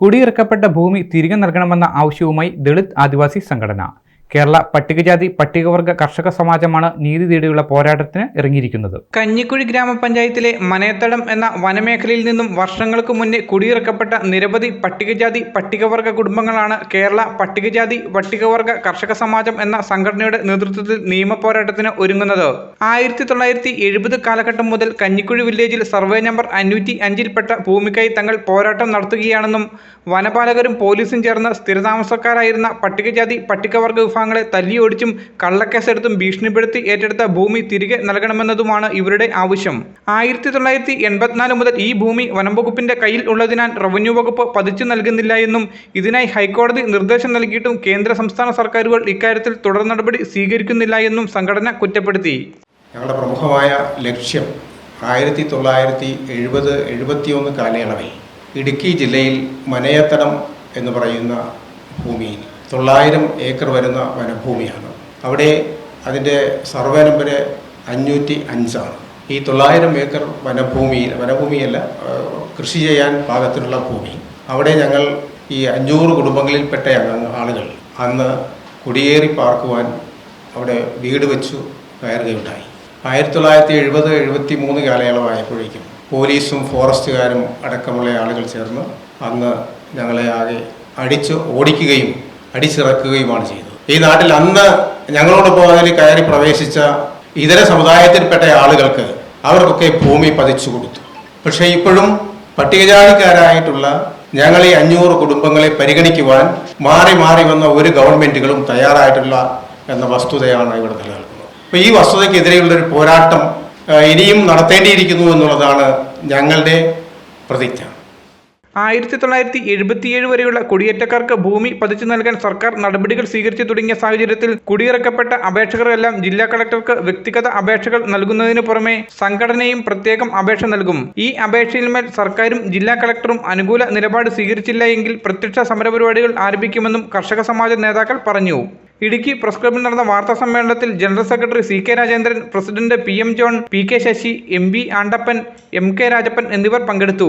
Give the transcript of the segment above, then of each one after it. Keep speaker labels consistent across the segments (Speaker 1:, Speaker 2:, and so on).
Speaker 1: കുടിയിറക്കപ്പെട്ട ഭൂമി തിരികെ നൽകണമെന്ന ആവശ്യവുമായി ദളിത് ആദിവാസി സംഘടന. കേരള പട്ടികജാതി പട്ടികവർഗ കർഷക സമാജമാണ് നീതി തേടിയുള്ള പോരാട്ടത്തിന് ഇറങ്ങിയിരിക്കുന്നത്. കഞ്ഞിക്കുഴി ഗ്രാമപഞ്ചായത്തിലെ മനയത്തടം എന്ന വനമേഖലയിൽ നിന്നും വർഷങ്ങൾക്ക് മുന്നേ കുടിയിറക്കപ്പെട്ട നിരവധി പട്ടികജാതി പട്ടികവർഗ കുടുംബങ്ങളാണ് കേരള പട്ടികജാതി പട്ടികവർഗ കർഷക സമാജം എന്ന സംഘടനയുടെ നേതൃത്വത്തിൽ നിയമ പോരാട്ടത്തിന് ഒരുങ്ങുന്നത്. ആയിരത്തി തൊള്ളായിരത്തി എഴുപത് കാലഘട്ടം മുതൽ കഞ്ഞിക്കുഴി വില്ലേജിൽ സർവേ നമ്പർ അഞ്ഞൂറ്റി അഞ്ചിൽപ്പെട്ട ഭൂമിക്കായി തങ്ങൾ പോരാട്ടം നടത്തുകയാണെന്നും വനപാലകരും പോലീസും ചേർന്ന് സ്ഥിരതാമസക്കാരായിരുന്ന പട്ടികജാതി പട്ടികവർഗ വിഭാഗങ്ങളെ തല്ലിയോടിച്ചും കള്ളക്കേസെടുത്തും ഭീഷണിപ്പെടുത്തി ഏറ്റെടുത്ത ഭൂമി തിരികെ നൽകണമെന്നതുമാണ് ഇവരുടെ ആവശ്യം. ആയിരത്തി തൊള്ളായിരത്തി എൺപത്തിനാല് മുതൽ ഈ ഭൂമി വനം വകുപ്പിന്റെ കയ്യിൽ ഉള്ളതിനാൽ റവന്യൂ വകുപ്പ് പതിച്ചു നൽകുന്നില്ല എന്നും ഇതിനായി ഹൈക്കോടതി നിർദ്ദേശം നൽകിയിട്ടും കേന്ദ്ര സംസ്ഥാന സർക്കാരുകൾ ഇക്കാര്യത്തിൽ തുടർ നടപടി സ്വീകരിക്കുന്നില്ല എന്നും സംഘടന കുറ്റപ്പെടുത്തി.
Speaker 2: ഞങ്ങളുടെ പ്രമുഖമായ ലക്ഷ്യം ആയിരത്തി തൊള്ളായിരത്തി എഴുപത് എഴുപത്തിയൊന്ന് കാലയളവിൽ ഇടുക്കി ജില്ലയിൽ മനയത്തടം എന്ന് പറയുന്ന ഭൂമിയിൽ തൊള്ളായിരം ഏക്കർ വരുന്ന വനഭൂമിയാണ്. അവിടെ അതിന്റെ സർവേ നമ്പർ അഞ്ഞൂറ്റി അഞ്ചാണ്. ഈ തൊള്ളായിരം ഏക്കർ വനഭൂമിയിൽ വനഭൂമിയല്ല കൃഷി ചെയ്യാൻ പാകത്തിനുള്ള ഭൂമി. അവിടെ ഞങ്ങൾ ഈ അഞ്ഞൂറ് കുടുംബങ്ങളിൽപ്പെട്ട ആളുകൾ അന്ന് കുടിയേറി പാർക്കുവാൻ അവിടെ വീട് വെച്ചു കയറുകയുണ്ടായി. ആയിരത്തി തൊള്ളായിരത്തി എഴുപത് എഴുപത്തി മൂന്ന് കാലയളവായപ്പോഴേക്കും പോലീസും ഫോറസ്റ്റുകാരും അടക്കമുള്ള ആളുകൾ ചേർന്ന് അന്ന് ഞങ്ങളെ ആകെ അടിച്ച് ഓടിക്കുകയും അടിച്ചിറക്കുകയുമാണ് ചെയ്തത്. ഈ നാട്ടിൽ അന്ന് ഞങ്ങളോടൊപ്പം അതിൽ കയറി പ്രവേശിച്ച ഇതര സമുദായത്തിൽപ്പെട്ട ആളുകൾക്ക് അവർക്കൊക്കെ ഭൂമി പതിച്ചു കൊടുത്തു. പക്ഷേ ഇപ്പോഴും പട്ടികജാതിക്കാരായിട്ടുള്ള ഞങ്ങൾ ഈ അഞ്ഞൂറ് കുടുംബങ്ങളെ പരിഗണിക്കുവാൻ മാറി മാറി വന്ന ഒരു ഗവൺമെന്റുകളും തയ്യാറായിട്ടില്ല എന്ന വസ്തുതയാണ് ഇവിടെ നിലനിൽക്കുന്നത്. അപ്പോൾ ഈ വസ്തുതയ്ക്കെതിരെയുള്ള ഒരു പോരാട്ടം ഇനിയും നടത്തേണ്ടിയിരിക്കുന്നു എന്നുള്ളതാണ് ഞങ്ങളുടെ പ്രതിജ്ഞ.
Speaker 1: ആയിരത്തി തൊള്ളായിരത്തി എഴുപത്തിയേഴ് വരെയുള്ള കുടിയേറ്റക്കാർക്ക് ഭൂമി പതിച്ചു നൽകാൻ സർക്കാർ നടപടികൾ സ്വീകരിച്ചു തുടങ്ങിയ സാഹചര്യത്തിൽ കുടിയിറക്കപ്പെട്ട അപേക്ഷകരെല്ലാം ജില്ലാ കളക്ടർക്ക് വ്യക്തിഗത അപേക്ഷകൾ നൽകുന്നതിന് പുറമെ സംഘടനയും പ്രത്യേകം അപേക്ഷ നൽകും. ഈ അപേക്ഷയിന്മേൽ സർക്കാരും ജില്ലാ കളക്ടറും അനുകൂല നിലപാട് സ്വീകരിച്ചില്ല എങ്കിൽ പ്രത്യക്ഷ സമരപരിപാടികൾ ആരംഭിക്കുമെന്നും കർഷക സമാജ നേതാക്കൾ പറഞ്ഞു. ഇടുക്കി പ്രസ് ക്ലബിൽ നടന്ന വാർത്താ സമ്മേളനത്തിൽ general secretary C K Rajendran president P M John P K Sasi M B Andappan M K Rajappan എന്നിവർ പങ്കെടുത്തു.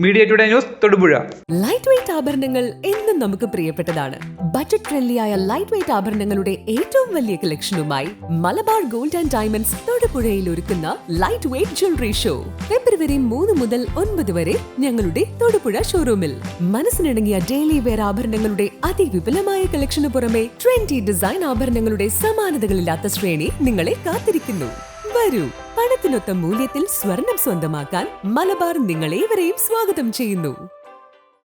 Speaker 1: Media today news Thodupuzha.
Speaker 3: Light weight ആഭരണങ്ങൾ എന്നും നമുക്ക് പ്രിയപ്പെട്ടതാണ്. ബജറ്റ് ഫ്രണ്ട്ലിയായ ലൈറ്റ് വെയിറ്റ് ആഭരണങ്ങളുടെ ഏറ്റവും വലിയ കളക്ഷനുമായി മലബാർ ഗോൾഡ് ആൻഡ് ഡയമണ്ട്സ് തൊടുപുഴയിൽ ഒരുക്കുന്ന light weight jewellery show February മൂന്ന് മുതൽ ഒൻപത് വരെ ഞങ്ങളുടെ തൊടുപുഴ ഷോറൂമിൽ മനസ്സിനിണങ്ങിയ ഡെയിലി വെയർ ആഭരണങ്ങളുടെ അതിവിപുലമായ കളക്ഷനു പുറമെ ട്രെൻഡി ഡിസൈൻ ആഭരണങ്ങളുടെ സമാനതകളില്ലാത്ത ശ്രേണി നിങ്ങളെ കാത്തിരിക്കുന്നു. വരൂ. പണത്തിനൊത്ത മൂല്യത്തിൽ സ്വർണം സ്വന്തമാക്കാൻ മലബാർ നിങ്ങളേവരെയും സ്വാഗതം ചെയ്യുന്നു.